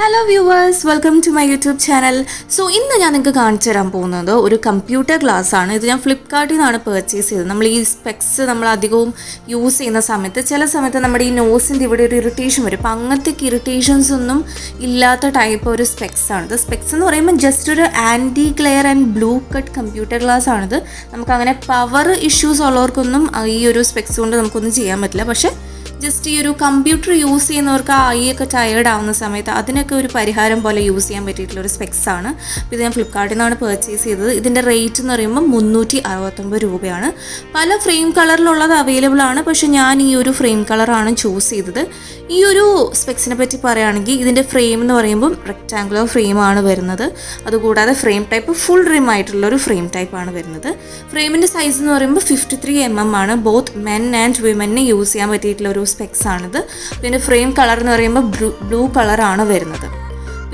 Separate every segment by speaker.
Speaker 1: Hello viewers welcome to my YouTube channel so ഇന്ന് ഞാൻ നിങ്ങൾക്ക് കാണിച്ചു തരാൻ പോകുന്നത് ഒരു കമ്പ്യൂട്ടർ ഗ്ലാസ് ആണ്. ഇത് ഞാൻ ഫ്ലിപ്കാർട്ടിൽ നിന്നാണ് പർച്ചേസ് ചെയ്തത്. നമ്മൾ ഈ സ്പെക്സ് നമ്മൾ അധികവും യൂസ് ചെയ്യുന്ന സമയത്ത് ചില സമയത്ത് നമ്മുടെ ഈ നോസിന്റെ ഇവിടെ ഒരു ഇറിറ്റേഷൻ വരും. അപ്പോൾ അങ്ങനത്തെ ഇറിറ്റേഷൻസ് ഒന്നും ഇല്ലാത്ത ടൈപ്പ് ഒരു സ്പെക്സ് ആണ്. ഇത് സ്പെക്സ് എന്ന് പറയുമ്പോൾ ജസ്റ്റ് ഒരു anti glare and blue cut computer glass ആണിത്. നമുക്ക് അങ്ങനെ പവർ ഇഷ്യൂസ് ഉള്ളവർക്കൊന്നും ഈ ഒരു സ്പെക്സ് കൊണ്ട് നമുക്കൊന്നും ചെയ്യാൻ പറ്റില്ല. പക്ഷേ ജസ്റ്റ് ഈ ഒരു കമ്പ്യൂട്ടർ യൂസ് ചെയ്യുന്നവർക്ക് ആ ഐ ഒക്കെ ടയേർഡ് ആവുന്ന സമയത്ത് അതിനൊക്കെ ഒരു പരിഹാരം പോലെ യൂസ് ചെയ്യാൻ പറ്റിയിട്ടുള്ള ഒരു സ്പെക്സ് ആണ്. ഇത് ഞാൻ ഫ്ലിപ്കാർട്ടിൽ നിന്നാണ് പർച്ചേസ് ചെയ്തത്. ഇതിന്റെ റേറ്റ് എന്ന് പറയുമ്പോൾ മുന്നൂറ്റി അറുപത്തൊമ്പത് രൂപയാണ്. പല ഫ്രെയിം കളറിലുള്ളത് അവൈലബിൾ ആണ്. പക്ഷേ ഞാൻ ഈ ഒരു ഫ്രെയിം കളറാണ് ചൂസ് ചെയ്തത്. ഈ ഒരു സ്പെക്സിനെ പറ്റി പറയുകയാണെങ്കിൽ ഇതിന്റെ ഫ്രെയിം എന്ന് പറയുമ്പോൾ റെക്റ്റാങ്കുലർ ഫ്രെയിമാണ് വരുന്നത്. അതുകൂടാതെ ഫ്രെയിം ടൈപ്പ് ഫുൾ റിം ആയിട്ടുള്ള ഒരു ഫ്രെയിം ടൈപ്പാണ് വരുന്നത്. ഫ്രെയിമിന്റെ സൈസ് എന്ന് പറയുമ്പോൾ ഫിഫ്റ്റി ത്രീ എം എം ആണ്. ബോത്ത് മെൻ ആൻഡ് വിമനെ യൂസ് ചെയ്യാൻ പറ്റിയിട്ടുള്ള ഒരു സ്പെക്സ് ആണിത് പിന്നെ ഫ്രെയിം കളർ എന്ന് പറയുമ്പോൾ ബ്ലൂ ബ്ലൂ കളറാണ് വരുന്നത്.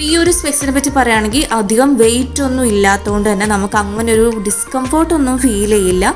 Speaker 1: ഈ ഒരു സ്പെക്സിനെ പറ്റി പറയുകയാണെങ്കിൽ അധികം വെയിറ്റ് ഒന്നും ഇല്ലാത്തതുകൊണ്ട് തന്നെ നമുക്ക് അങ്ങനെ ഒരു ഡിസ്കംഫോർട്ട് ഒന്നും ഫീൽ ചെയ്യില്ല.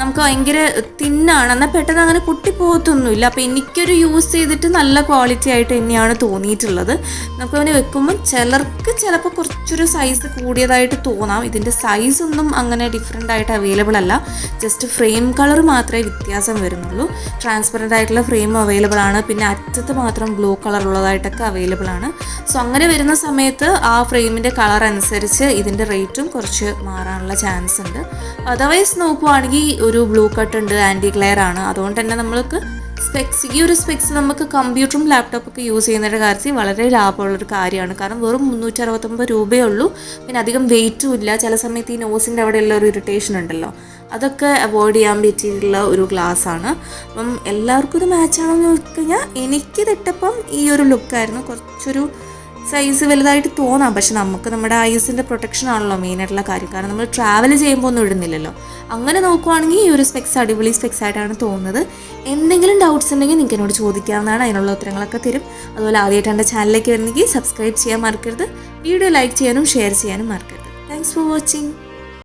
Speaker 1: നമുക്ക് ഭയങ്കര തിന്നാണ് എന്നാൽ പെട്ടെന്ന് അങ്ങനെ പൊട്ടിപ്പോകത്തൊന്നുമില്ല. അപ്പോൾ എനിക്കൊരു യൂസ് ചെയ്തിട്ട് നല്ല ക്വാളിറ്റി ആയിട്ട് തന്നെയാണ് തോന്നിയിട്ടുള്ളത്. നമുക്ക് അവനെ വെക്കുമ്പോൾ ചിലർക്ക് ചിലപ്പോൾ കുറച്ചൊരു സൈസ് കൂടിയതായിട്ട് തോന്നാം. ഇതിന്റെ സൈസ് ഒന്നും അങ്ങനെ ഡിഫറെന്റ് ആയിട്ട് അവൈലബിൾ അല്ല. ജസ്റ്റ് ഫ്രെയിം കളർ മാത്രമേ വ്യത്യാസം വരുന്നുള്ളൂ. ട്രാൻസ്പെറന്റ് ആയിട്ടുള്ള ഫ്രെയിം അവൈലബിൾ ആണ്. പിന്നെ അറ്റത്ത് മാത്രം ബ്ലൂ കളർ ഉള്ളതായിട്ടൊക്കെ അവൈലബിൾ ആണ്. സോ അങ്ങനെ വരുന്ന സമയത്ത് ആ ഫ്രെയിമിന്റെ കളർ അനുസരിച്ച് ഇതിന്റെ റേറ്റും കുറച്ച് മാറാനുള്ള ചാൻസ് ഉണ്ട്. അതർവൈസ് നോക്കുവാണെങ്കിൽ ഒരു ബ്ലൂ കട്ട് ഉണ്ട് ആന്റി ക്ലെയർ ആണ്. അതുകൊണ്ട് തന്നെ നമ്മൾക്ക് സ്പെക്സ് ഈ ഒരു സ്പെക്സ് നമുക്ക് കമ്പ്യൂട്ടറും ലാപ്ടോപ്പൊക്കെ യൂസ് ചെയ്യുന്നതിന്റെ കാര്യത്തിൽ വളരെ ലാഭമുള്ളൊരു കാര്യമാണ്. കാരണം വെറും മുന്നൂറ്റി അറുപത്തൊമ്പത് രൂപയേ ഉള്ളൂ. പിന്നെ അധികം വെയിറ്റും ഇല്ല. ചില സമയത്ത് ഈ നോസിന്റെ അവിടെയുള്ള ഒരു ഇറിറ്റേഷൻ ഉണ്ടല്ലോ. അതൊക്കെ അവോയ്ഡ് ചെയ്യാൻ പറ്റിയിട്ടുള്ള ഒരു ഗ്ലാസ് ആണ്. അപ്പം എല്ലാവർക്കും ഇത് മാച്ച് ആണോ എന്ന് ചോദിച്ചു കഴിഞ്ഞാൽ എനിക്ക് ഇട്ടപ്പം ഈ ഒരു ലുക്കായിരുന്നു കുറച്ചൊരു സൈസ് വലുതായിട്ട് തോന്നാം. പക്ഷെ നമുക്ക് നമ്മുടെ ഐസിന്റെ പ്രൊട്ടക്ഷൻ ആണല്ലോ മെയിനായിട്ടുള്ള കാര്യം. കാരണം നമ്മൾ ട്രാവൽ ചെയ്യുമ്പോൾ ഒന്നും ഇടുന്നില്ലല്ലോ. അങ്ങനെ നോക്കുവാണെങ്കിൽ ഈ ഒരു സ്പെക്സ് അടിപൊളി സ്പെക്സ് ആയിട്ടാണ് തോന്നുന്നത്. എന്തെങ്കിലും ഡൗട്ട്സ് ഉണ്ടെങ്കിൽ നിങ്ങൾക്ക് എന്നോട് ചോദിക്കാവുന്നതാണ്. അതിനുള്ള ഉത്തരങ്ങളൊക്കെ തരും. അതുപോലെ ആദ്യമായിട്ട് എന്റെ ചാനലിലേക്ക് വരുന്നെങ്കിൽ സബ്സ്ക്രൈബ് ചെയ്യാൻ മറക്കരുത്. വീഡിയോ ലൈക്ക് ചെയ്യാനും ഷെയർ ചെയ്യാനും മറക്കരുത്. Thanks for watching